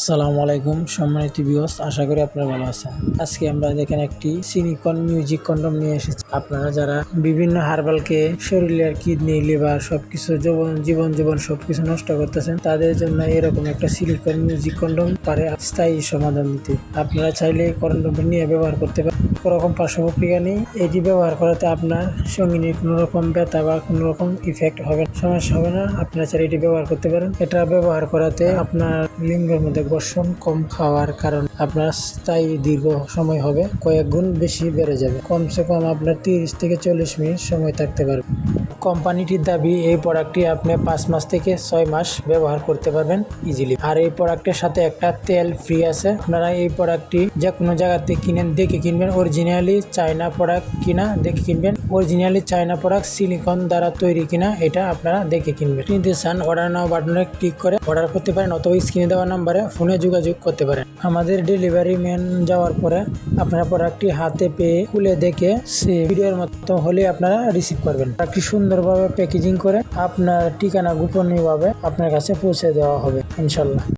আসসালামু আলাইকুম সম্মানিত বিহস আশা করি আপনারা ভালো আছেন। আজকে আমরা দেখেন একটি সিনিকন মিউজিক কন্ডম নিয়ে এসেছি। আপনারা যারা বিভিন্ন হার্বালকে, শরীরের কিডনি লিভার সবকিছু জীবন জীবন জীবন সবকিছু নষ্ট করতেছেন, তাদের জন্য এরকম একটা সিলিকন মিউজিক কন্ডম পারে স্থায়ী সমাধান দিতে। আপনারা চাইলে কন্ডমটা নিয়ে ব্যবহার করতে পারেন। রকম পার্শ্ব প্রক্রিয়া নেই। এটি ব্যবহার করাতে আপনার সঙ্গিনীর কোনোরকম ব্যথা বা কোনোরকম ইফেক্ট হবে সমস্যা হবে না। আপনার চাইলে এটি ব্যবহার করতে পারেন। এটা ব্যবহার করাতে আপনার লিঙ্গের মধ্যে ঘর্ষণ কম খাওয়ার কারণ আপনার স্থায়ী দীর্ঘ সময় হবে। কয়েক গুণ বেশি বেড়ে যাবে। কমসে কম আপনার তিরিশ থেকে চল্লিশ মিনিট সময় থাকতে পারবে কোম্পানিটির দাবি, এই প্রোডাক্টটি আপনি পাঁচ মাস থেকে ছয় মাস ব্যবহার করতে পারবেন ইজিলি আর এই প্রোডাক্টের সাথে একটা তেল ফ্রি আছে। আপনারা এই প্রোডাক্টটি যে কোনো জায়গাতে কিনেন, দেখে কিনবেন। অরিজিনালি চায়না প্রোডাক্ট কিনা, দেখে কিনবেন। অরিজিনালি চায়না প্রোডাক্ট সিলিকন দ্বারা তৈরি কিনা, এটা আপনারা দেখে কিনবেন। কিনতে চান অর্ডার নাও বাটনে ক্লিক করে অর্ডার করতে পারেন অথবা স্ক্রিনে দেওয়া নাম্বারে ফোনে যোগাযোগ করতে পারেন। আমাদের ডেলিভারি ম্যান যাওয়ার পরে আপনারা প্রোডাক্টটি হাতে পেয়ে, খুলে দেখে সে ভিডিওর মতো হলে আপনারা রিসিভ করবেন। প্রোডাক্টটি সুন্দরভাবে প্যাকেজিং করে আপনার ঠিকানা গোপনীয়ভাবে আপনার কাছে পৌঁছে দেওয়া হবে ইনশাল্লাহ।